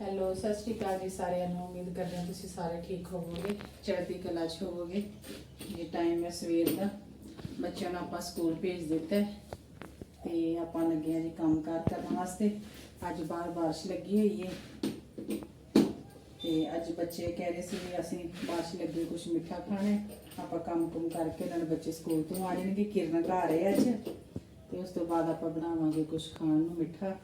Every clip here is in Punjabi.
ਹੈਲੋ, ਸਤਿ ਸ਼੍ਰੀ ਅਕਾਲ ਜੀ ਸਾਰਿਆਂ ਨੂੰ। ਉਮੀਦ ਕਰਦੇ ਹਾਂ ਤੁਸੀਂ ਸਾਰੇ ਠੀਕ ਹੋਵੋਗੇ, ਚੜ੍ਹਦੀ ਕਲਾ 'ਚ ਹੋਵੋਗੇ। ਇਹ ਟਾਈਮ ਹੈ ਸਵੇਰ ਦਾ। ਬੱਚਿਆਂ ਨੂੰ ਆਪਾਂ ਸਕੂਲ ਭੇਜ ਦਿੱਤਾ ਹੈ ਤੇ ਆਪਾਂ ਲੱਗੇ ਆ ਜੀ ਕੰਮ ਕਾਰ ਕਰਨ ਵਾਸਤੇ। ਅੱਜ ਬਾਹਰ ਬਾਰਿਸ਼ ਲੱਗੀ ਹੋਈ ਹੈ। ਤੇ ਅੱਜ ਬੱਚੇ ਕਹਿ ਰਹੇ ਸੀ ਵੀ ਅਸੀਂ ਬਾਰਿਸ਼ ਲੱਗੀ ਕੁਝ ਮਿੱਠਾ ਖਾਣਾ ਆਪਾਂ ਕੰਮ ਕੁਮ ਕਰਕੇ ਨਾਲ ਬੱਚੇ ਸਕੂਲ ਤੋਂ ਆ ਜਾਣਗੇ। ਕਿਰਨ ਘਰ ਹੈ ਅੱਜ। ਤੇ ਉਸ ਤੋਂ ਬਾਅਦ ਆਪਾਂ ਬਣਾਵਾਂਗੇ ਕੁਝ ਖਾਣ ਨੂੰ ਮਿੱਠਾ।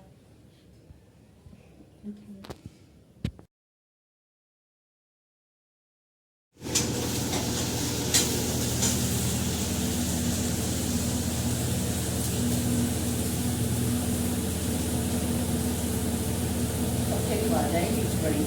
ਬਣੀ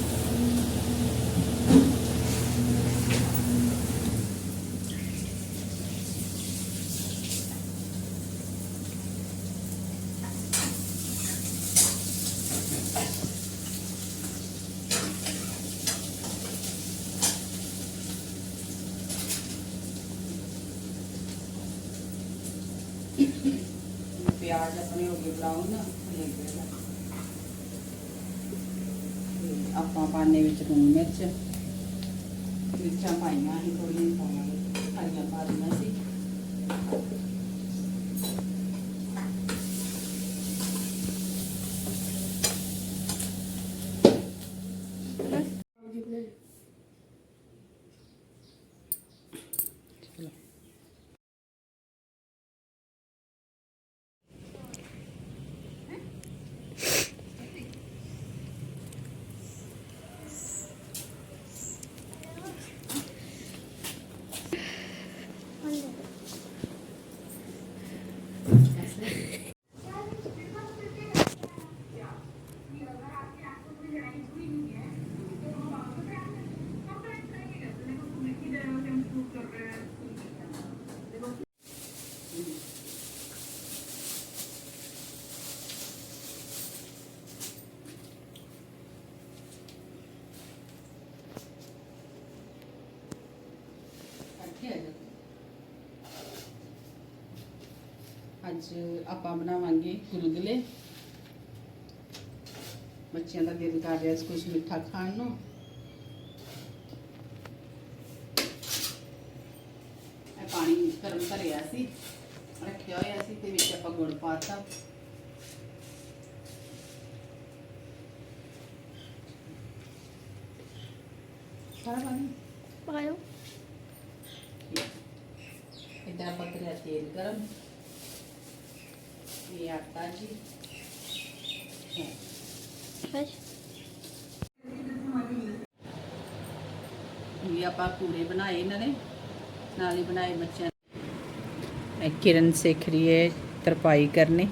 ਪਿਆਜ਼ ਆਪਣੇ ਹੋ ਗਏ ਬਰਾਊਨ ਨਾ ਆਪਾਂ ਪਾਣੇ ਵਿੱਚ ਲੂਣ ਮਿਰਚ ਮਿਰਚਾਂ ਪਾਈਆਂ ਸੀ ਥੋੜੀਆਂ ਪਾਵਾਂਗੇ ਹਰੀਆਂ ਪਾ ਸੀ। ਅੱਜ ਆਪਾਂ ਬਣਾਵਾਂਗੇ ਗੁਲਗੁਲੇ ਬੱਚਿਆਂ ਦਾ ਦਿਲ ਕਰ ਰਿਹਾ ਸੀ ਕੁਝ ਮਿੱਠਾ ਖਾਣ ਨੂੰ ਇਹ ਪਾਣੀ ਗਰਮ ਕਰਿਆ ਸੀ ਰੱਖਿਆ ਹੋਇਆ ਸੀ ਤੇ ਵਿੱਚ ਆਪਾਂ ਗੁੜ ਪਾਤਾ ਸਾਰਾ ਪਾਣੀ ਪਾਇਓ ਇੱਧਰ ਆਪਾਂ ਕਰਿਆ ਤੇਲ ਗਰਮ ਇਹ ਆਟਾ ਜੀ ਹੈ। ਬਸ ਇਹ ਆਪਾਂ ਪੂੜੇ ਬਣਾਏ ਇਹਨਾਂ ਨੇ, ਨਾਲ ਹੀ ਬਣਾਏ ਬੱਚਿਆਂ ਨੇ ਕਿਰਨ ਸਿੱਖ ਰਹੀ ਹੈ ਤਰਪਾਈ ਕਰਨੀ।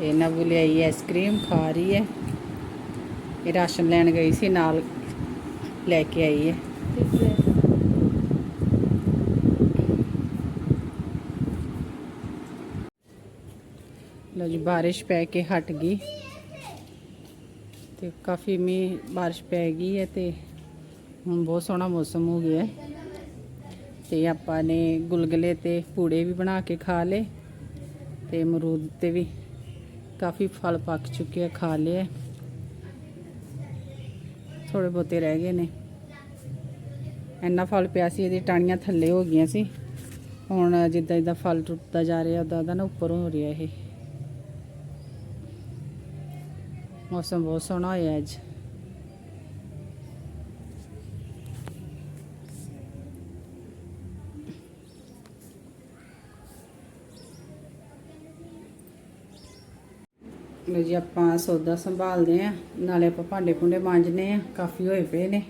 ਇਹ ਨਬੂ ਲਿਆਈ ਆਈਸਕ੍ਰੀਮ ਖਾ ਰਹੀ ਹੈ। ਇਹ ਰਾਸ਼ਨ ਲੈਣ ਗਈ ਸੀ, ਨਾਲ ਲੈ ਕੇ ਆਈ ਹੈ। ਲੋ ਜੀ, ਬਾਰਿਸ਼ ਪੈ ਕੇ ਹਟ ਗਈ। ਤੇ ਕਾਫੀ ਮੀਂਹ, ਬਾਰਿਸ਼ ਪੈ ਗਈ ਹੈ ਤੇ ਹੁਣ ਬਹੁਤ ਸੋਹਣਾ ਮੌਸਮ ਹੋ ਗਿਆ ਹੈ। ਤੇ ਆਪਾਂ ਨੇ ਗੁਲਗੁਲੇ ਤੇ ਪੂੜੇ ਵੀ ਬਣਾ ਕੇ ਖਾ ਲਏ ਤੇ ਅਮਰੂਦ ਤੇ ਵੀ ਕਾਫੀ ਫਲ ਪੱਕ ਚੁੱਕੇ ਆ, ਖਾ ਲਏ ਥੋੜੇ ਬਹੁਤੇ ਰਹਿ ਗਏ ਨੇ। ਇੰਨਾ ਫਲ ਪਿਆ ਸੀ, ਇਹਦੀ ਟਾਹਣੀਆਂ ਥੱਲੇ ਹੋ ਗਈਆਂ ਸੀ। ਹੁਣ ਜਿੱਦਾਂ ਜਿੱਦਾਂ ਫਲ ਟੁੱਟਦਾ ਜਾ ਰਿਹਾ ਉਦਾਂ ਉਦਾਂ ਨਾ ਉੱਪਰ ਹੋ ਰਿਹਾ ਇਹ। ਮੌਸਮ ਬਹੁਤ ਸੋਹਣਾ ਹੋਇਆ ਅੱਜ। ਲੋ ਜੀ, ਆਪਾਂ ਸੌਦਾ ਸੰਭਾਲਦੇ ਆ ਨਾਲੇ ਆਪਾਂ ਭਾਂਡੇ ਭੁੰਡੇ ਮਾਂਜਨੇ ਆ ਕਾਫੀ ਹੋਏ ਪਏ ਨੇ।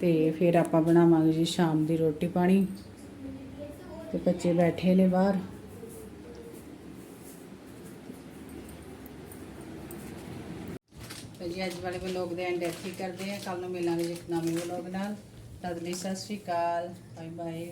ਤੇ ਫਿਰ ਆਪਾਂ ਬਣਾਵਾਂਗੇ ਜੀ ਸ਼ਾਮ ਦੀ ਰੋਟੀ ਪਾਣੀ। ਤੇ ਬੱਚੇ ਬੈਠੇ ਨੇ ਬਾਹਰ। ਜੀ, ਅੱਜ ਵਾਲੇ ਵਲੋਗ ਦੇ ਐਂਡ ਇੱਥੇ ਹੀ ਕਰਦੇ ਆ ਕੱਲ ਨੂੰ ਮਿਲਾਂਗੇ ਜੀ ਨਵੇਂ ਵਲੋਗ ਨਾਲ। ਤਦ ਲਈ ਸਤਿ ਸ਼੍ਰੀ ਅਕਾਲ। Bye bye